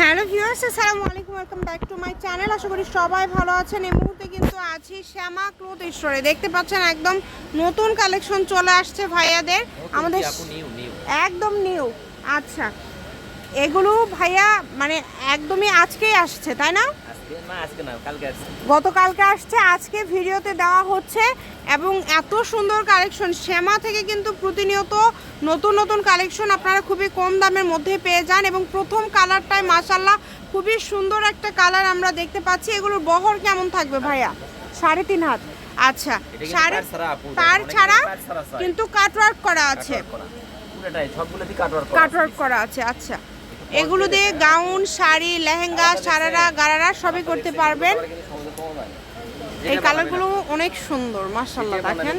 Hello viewers আসসালামু আলাইকুম welcome back to my channel. আশা করি সবাই ভালো আছেন। এই মুহূর্তে কিন্তু আছি শ্যামা ক্লোথ স্টোরে। দেখতে পাচ্ছেন একদম নতুন কালেকশন চলে আসছে ভাইয়াদের। আমাদের একদম নিউ আচ্ছা এগুলো ভাইয়া মানে একদমই আজকেই আসছে তাই না? গতকালকে আসছে আজকে ভিডিওতে দেওয়া হচ্ছে এবং এত সুন্দর কালেকশন। শ্যামা থেকে কিন্তু প্রতিনিয়ত নতুন নতুন কালেকশন আপনারা খুবই কম দামের মধ্যে পেয়ে যান এবং প্রথম কালারটাই মাসাল্লাহ খুবই সুন্দর একটা কালার আমরা দেখতে পাচ্ছি। এগুলোর বহর কেমন থাকবে ভাইয়া? সাড়ে তিন হাত। আচ্ছা সাড়ে তার ছাড়া। কিন্তু কাটওয়ার্ক করা আছে। কাটওয়ার্ক করা আছে আচ্ছা। এগুলো দিয়ে গাউন শাড়ি লেহেঙ্গা সারারা গারারা সবই করতে পারবেন। এই কালারগুলো অনেক সুন্দর বানালে দেখেন।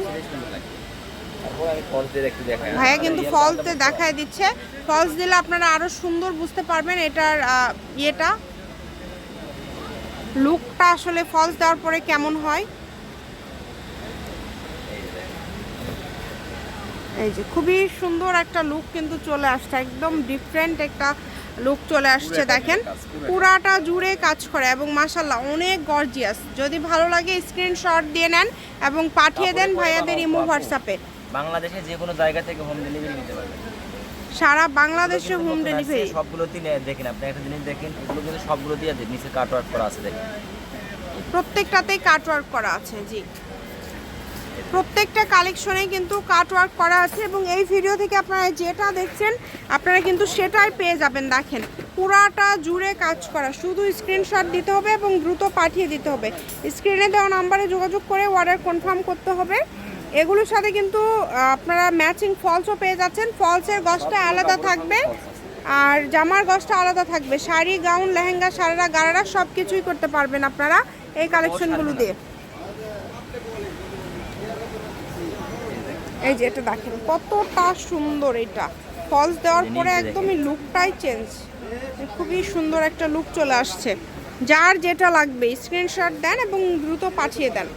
ভাইয়া কিন্তু ফলসে দেখায় দিচ্ছে। ফলস দিলে আপনারা আরও সুন্দর বুঝতে পারবেন এটার ইয়েটা। লুকটা আসলে ফলস দেওয়ার পরে কেমন হয়? এই যে খুবই সুন্দর একটা লুক কিন্তু চলে আসছে একদম ডিফারেন্ট একটা লুক চলে আসছে দেখেন। পুরাটা। জুড়ে কাজ করে এবং মাসাল্লাহ অনেক গর্জিয়াস যদি ভালো লাগে স্ক্রিনশট দিয়ে নেন এবং পাঠিয়ে দেন ভাইয়াদের ইমো হোয়াটসঅ্যাপে। বাংলাদেশে যে কোনো জায়গা থেকে হোম ডেলিভারি নিতে পারবেন। সারা বাংলাদেশে হোম ডেলিভারি সবগুলোতেই নে- দেখেন আপনি একটা জিনিস দেখেন এগুলো কিন্তু সবগুলোতেই আছে নিচে কাটওয়ার্ক করা আছে দেখেন। প্রত্যেকটাতেই কাটওয়ার্ক করা আছে জি। প্রত্যেকটা কালেকশনে কিন্তু কাটওয়ার্ক করা আছে এবং এই ভিডিও থেকে আপনারা যেটা দেখছেন, আপনারা কিন্তু সেটাই পেয়ে যাবেন। দেখেন, পুরাটা জুড়ে কাজ করা। শুধু স্ক্রিনশট দিতে হবে এবং দ্রুত পাঠিয়ে দিতে হবে। স্ক্রিনে দেওয়া নাম্বারে যোগাযোগ করে অর্ডার কনফার্ম করতে হবে। এগুলোর সাথে কিন্তু আপনারা ম্যাচিং ফলসও পেয়ে যাচ্ছেন। ফলসের গছটা আলাদা থাকবে আর জামার গছটা আলাদা থাকবে। শাড়ি গাউন লেহেঙ্গা, সারারা, গারারা সব কিছুই করতে পারবেন আপনারা এই কালেকশনগুলো দিয়ে। এই যে এটা দেখেন কতটা সুন্দর এটা। ফলস দেওয়ার পরে একদমই লুকটাই চেঞ্জ খুবই সুন্দর একটা লুক চলে আসছে। যার যেটা লাগবে স্ক্রিনশট দেন এবং দ্রুত পাঠিয়ে দেন।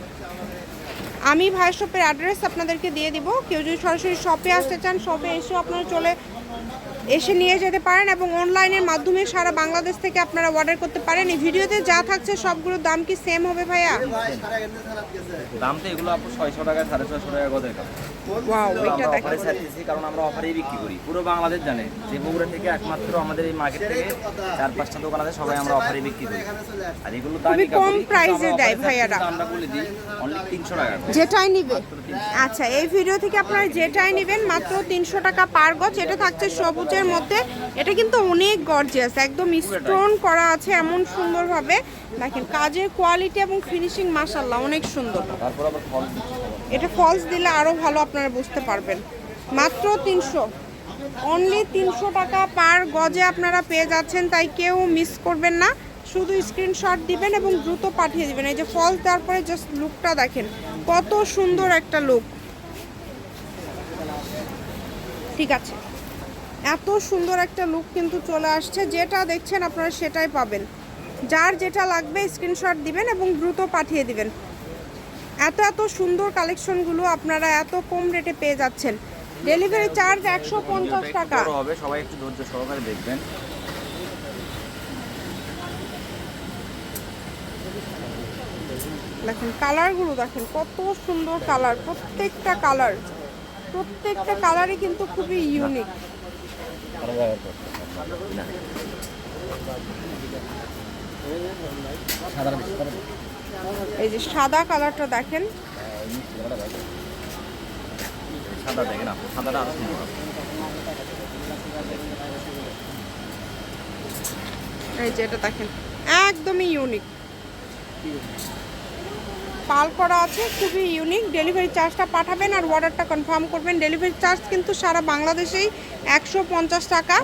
আমি ভাই শপের অ্যাড্রেস আপনাদেরকে দিয়ে দিব। কেউ যদি সরাসরি শপে আসতে চান শপে এসেও আপনারা চলে এসে নিয়ে যেতে পারেন এবং অনলাইনের মাধ্যমে সারা বাংলাদেশ থেকে আপনারা অর্ডার করতে পারেন। এই ভিডিওতে যা থাকছে সবগুলোর দাম কি সেম হবে ভাইয়া? দাম তো এগুলো আপু ছয়শো টাকা সাড়ে ছয়শো টাকা গদের ওয়াও এটা দেখেন কারণ আমরা অফারেই বিক্রি করি। পুরো বাংলাদেশ জানে যে বগুড়া থেকে একমাত্র আমাদের এই মার্কেট থেকে চার পাঁচটা দোকান আছে সবাই আমরা অফারে বিক্রি করি। আর এগুলো খুবই কম এ দেয় ভাইয়ারা। আমরা বলে দিই অনলি তিনশো টাকা যেটাই নিবে। আচ্ছা এই ভিডিও থেকে আপনারা যেটাই নেবেন মাত্র তিনশো টাকা পার গজ এটা থাকছে সবুজের মধ্যে এটা কিন্তু অনেক গর্জিয়াস একদম স্টোন করা আছে এমন সুন্দরভাবে। দেখেন কাজের কোয়ালিটি এবং ফিনিশিং মাসাল্লাহ অনেক সুন্দর। এটা ফলস দিলে আরও ভালো আপনারা বুঝতে পারবেন। মাত্র তিনশো অনলি তিনশো টাকা পার গজে আপনারা পেয়ে যাচ্ছেন তাই কেউ মিস করবেন না। শুধু স্ক্রিনশট দিবেন এবং দ্রুত পাঠিয়ে দিবেন। এই যে ফলস দেওয়ার পরে জাস্ট লুকটা দেখেন কত সুন্দর একটা লুক ঠিক আছে। এত সুন্দর একটা লুক কিন্তু চলে আসছে। যেটা দেখছেন আপনারা সেটাই পাবেন। যার যেটা লাগবে স্ক্রিনশট দিবেন এবং দ্রুত পাঠিয়ে দিবেন। এত এত সুন্দর কালেকশনগুলো আপনারা এত কম রেটে পেয়ে যাচ্ছেন। ডেলিভারি চার্জ একশো পঞ্চাশ টাকা। হবে সবাই একটু ধৈর্য সহকারে দেখবেন। দেখেন কালারগুলো দেখেন কত সুন্দর কালার প্রত্যেকটা কালার প্রত্যেকটা কালারই কিন্তু খুবই ইউনিক এই যে সাদা কালারটা দেখেন। সাদা সাদাটা আরও সুন্দর এই যে এটা দেখেন একদমই ইউনিক পাল করা আছে খুবই ইউনিক ডেলিভারি চার্জটা পাঠাবেন আর অর্ডারটা কনফার্ম করবেন। ডেলিভারি চার্জ কিন্তু সারা বাংলাদেশেই একশো পঞ্চাশ টাকা।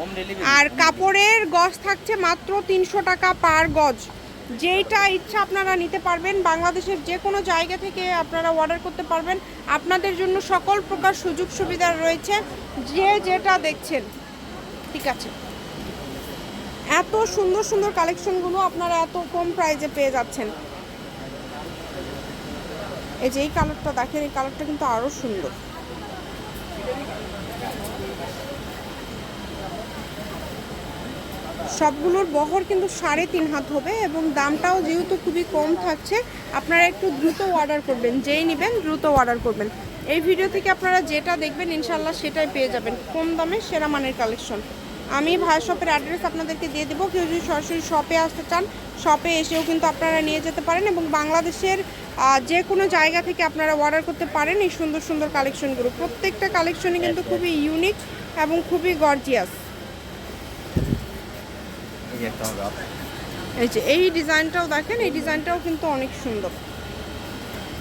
আর কাপড়ের গজ থাকছে মাত্র তিনশো টাকা পার গজ। যেইটা ইচ্ছা আপনারা নিতে পারবেন। বাংলাদেশের যে কোনো জায়গা থেকে আপনারা অর্ডার করতে পারবেন। আপনাদের জন্য সকল প্রকার সুযোগ সুবিধা রয়েছে। যে যেটা দেখছেন ঠিক আছে। এত সুন্দর সুন্দর কালেকশনগুলো আপনারা এত কম প্রাইজে পেয়ে যাচ্ছেন। এই যে এই কালারটা দেখেন, এই কালারটা কিন্তু আরও সুন্দর। সবগুলোর বহর কিন্তু সাড়ে তিন হাত হবে এবং দামটাও যেহেতু খুবই কম থাকছে, আপনারা একটু দ্রুত অর্ডার করবেন, যেই নেবেন দ্রুত অর্ডার করবেন। এই ভিডিও থেকে আপনারা যেটা দেখবেন ইনশাল্লাহ সেটাই পেয়ে যাবেন। কম দামে সেরা মানের কালেকশন আমি ভাইয়ের শপের অ্যাড্রেস আপনাদেরকে দিয়ে দেবো। কেউ যদি সরাসরি শপে আসতে চান শপে এসেও কিন্তু আপনারা নিয়ে যেতে পারেন এবং বাংলাদেশের যে কোনো জায়গা থেকে আপনারা অর্ডার করতে পারেন এই সুন্দর সুন্দর কালেকশনগুলো প্রত্যেকটা কালেকশনই কিন্তু খুবই ইউনিক এবং খুবই গর্জিয়াস এই যে এই ডিজাইনটাও দেখেন এই ডিজাইনটাও কিন্তু অনেক সুন্দর।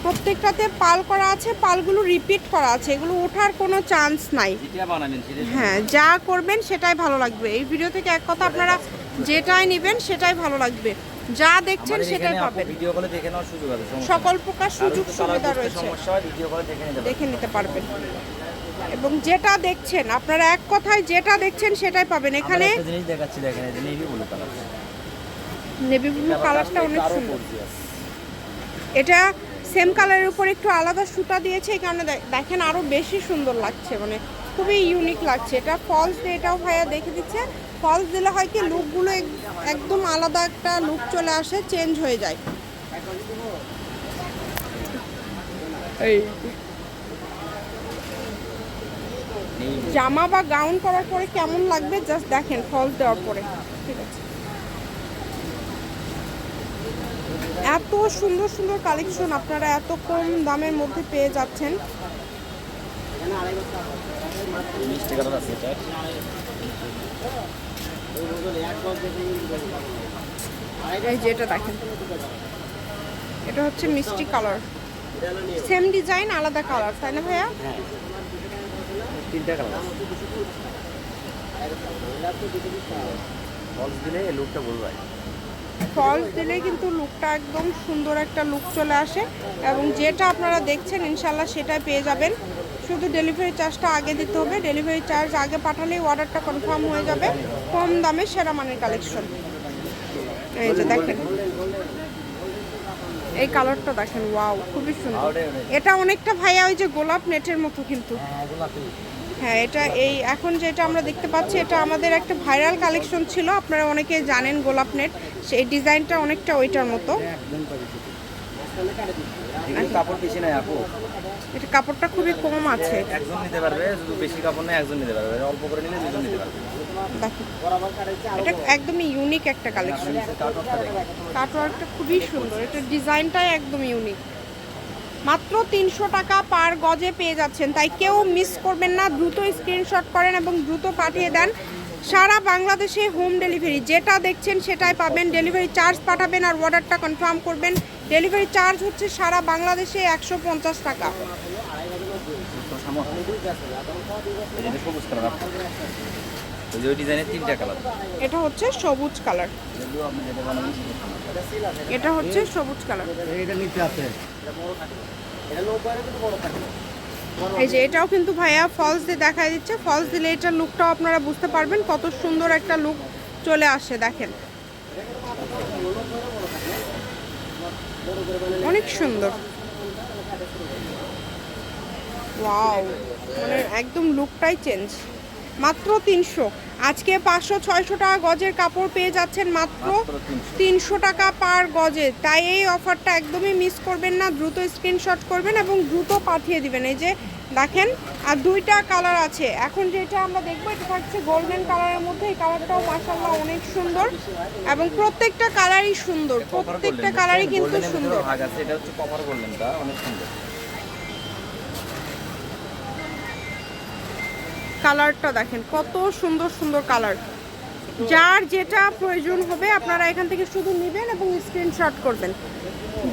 প্রত্যেকটাতে পাল করা আছে পালগুলো রিপিট করা আছে এগুলো ওঠার কোনো চান্স নাই। হ্যাঁ যা করবেন সেটাই ভালো লাগবে। এই ভিডিও থেকে এক কথা আপনারা যেটাই নেবেন সেটাই ভালো লাগবে। যা দেখছেন সেটাই পাবেন। ভিডিও কলে দেখে নেওয়ার সুযোগ আছে সকল প্রকার সুযোগ সুবিধা রয়েছে। সমস্যা হয় ভিডিও কলে দেখে নিতে পারবেন। দেখে নিতে পারবেন। এবং যেটা দেখছেন আপনারা এক কথায় যেটা দেখছেন সেটাই পাবেন। এখানে এখানে একটা জিনিস দেখাচ্ছি দেখেন এই navy blue colour navy blue কালারটা অনেক সুন্দর। এটা সেম কালারের উপর একটু আলাদা সুতা দিয়েছে এই কারণে দেখেন আরও বেশি সুন্দর লাগছে মানে খুবই ইউনিক লাগছে। এটা ফলস দিয়ে এটাও ভাইয়া দেখে দিচ্ছে। ফলস দিলে হয় কি লুকগুলো একদম আলাদা একটা লুক চলে আসে চেঞ্জ হয়ে যায়। এই। জামা বা গাউন করার পরে কেমন লাগবে? জাস্ট দেখেন ফলস দেওয়ার পরে। ঠিক আছে। এত সুন্দর সুন্দর কালেকশন আপনারা এত কম দামের মধ্যে পেয়ে যাচ্ছেন। এটা দেখেন। এটা হচ্ছে মিষ্টি কালার। সেম ডিজাইন, আলাদা কালার, তাই না ভাইয়া? তিনটা কালার লুকটা বলব। ফলস দিলে কিন্তু লুকটা একদম সুন্দর একটা লুক চলে আসে এবং যেটা আপনারা দেখছেন ইনশাল্লাহ সেটাই পেয়ে যাবেন। শুধু ডেলিভারি চার্জটা আগে দিতে হবে। ডেলিভারি চার্জ আগে পাঠালেই অর্ডারটা কনফার্ম হয়ে যাবে। কম দামে সেরা মানের কালেকশন এই যে দেখেন। এই কালারটা দেখেন ওয়াও খুবই সুন্দর। এটা অনেকটা ভাইয়া ওই যে গোলাপ নেটের মতো কিন্তু। হ্যাঁ হ্যাঁ এটা এই এখন যেটা আমরা দেখতে পাচ্ছি এটা আমাদের একটা ভাইরাল কালেকশন ছিল। আপনারা অনেকে জানেন গোলাপ নেট। সেই ডিজাইনটা অনেকটা ওইটার মতো। এটা কাপড়টা খুবই কম আছে। একজন নিতে পারবে শুধু বেশি কাপড় নেই একজন নিতে পারবে। অল্প করে নিলে দুজন নিতে পারবে। এটা একদমই ইউনিক একটা কালেকশন কাটওয়ার্কটা খুবই সুন্দর। এটা ডিজাইনটাই একদম ইউনিক মাত্র তিনশো টাকা পার গজে পেয়ে যাচ্ছেন। তাই কেউ মিস করবেন না দ্রুত স্ক্রিনশট করেন এবং দ্রুত পাঠিয়ে দেন সারা বাংলাদেশে হোম ডেলিভারি যেটা দেখছেন সেটাই পাবেন। ডেলিভারি চার্জ পাঠাবেন আর অর্ডারটা কনফার্ম করবেন। ডেলিভারি চার্জ হচ্ছে সারা বাংলাদেশে একশো পঞ্চাশ টাকা। এটা হচ্ছে সবুজ কালার এটা হচ্ছে সবুজ কালার। এটা নিতে আছে। এই যে এটাও কিন্তু ভাইয়া ফলস দিয়ে দেখা দিচ্ছে। ফলস দিলে এটার লুকটাও আপনারা বুঝতে পারবেন। কত সুন্দর একটা লুক চলে আসে দেখেন। অনেক সুন্দর। ওয়াও মানে একদম লুকটাই চেঞ্জ মাত্র তিনশো। আজকে পাঁচশো ছয়শো টাকা গজের কাপড় পেয়ে যাচ্ছেন মাত্র মাত্র 300 তিনশো টাকা পার গজে। তাই এই অফারটা একদমই মিস করবেন না দ্রুত স্ক্রিনশট করবেন এবং দ্রুত পাঠিয়ে দিবেন। এই যে দেখেন আর দুইটা কালার আছে। এখন যেটা আমরা দেখব এটা থাকছে গোল্ডেন কালারের মধ্যে। এই কালারটাও মাসাল্লাহ অনেক সুন্দর এবং প্রত্যেকটা কালারই সুন্দর। প্রত্যেকটা কালারই কিন্তু সুন্দর। এটা হচ্ছে কভার গোল্ডেনটা অনেক সুন্দর। কালারটা দেখেন, কত সুন্দর সুন্দর কালার। যার যেটা প্রয়োজন হবে আপনারা এখান থেকে শুধু নেবেন এবং স্ক্রিনশট করবেন।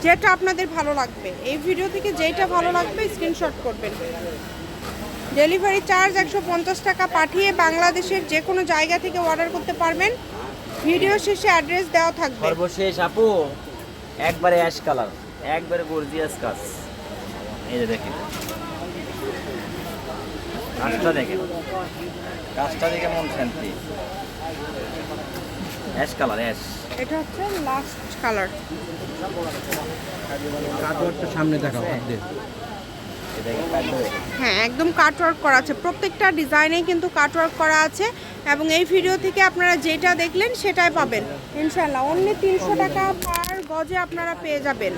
যেটা আপনাদের ভালো লাগবে। এই ভিডিও থেকে যেটা ভালো লাগবে স্ক্রিনশট করবেন। ডেলিভারি চার্জ একশো পঞ্চাশ টাকা পাঠিয়ে বাংলাদেশের যে কোনো জায়গা থেকে অর্ডার করতে পারবেন। ভিডিও শেষে অ্যাড্রেস দেওয়া থাকবে। সর্বশেষ আপু, একবারে অ্যাশ কালার একবারে গর্জিয়াস কাজ। এই যে দেখেন। কাজটা দেখেন কাজটা দেখে মন শান্তি। Ash colour ash. এটা হচ্ছে লাস্ট কালার কাটওয়ার্ডটা সামনে দেখাও হাত দিয়ে। কাটতে হবে? হ্যাঁ একদম কাটওয়ার্ক করা আছে। প্রত্যেকটা ডিজাইনেই কিন্তু কাটওয়ার্ক করা আছে এবং এই ভিডিও থেকে আপনারা যেটা দেখলেন সেটাই পাবেন। ইনশাল্লাহ অনলি তিনশো টাকা পার গজে আপনারা পেয়ে যাবেন।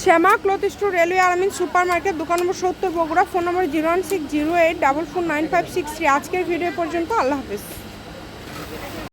Shyama cloth store railway আরামিন super market দোকান নম্বর সত্তর, Bogura, phone number zero one six zero eight double four nine five six three. আজকের ভিডিও পর্যন্ত, আল্লাহ হাফিজ।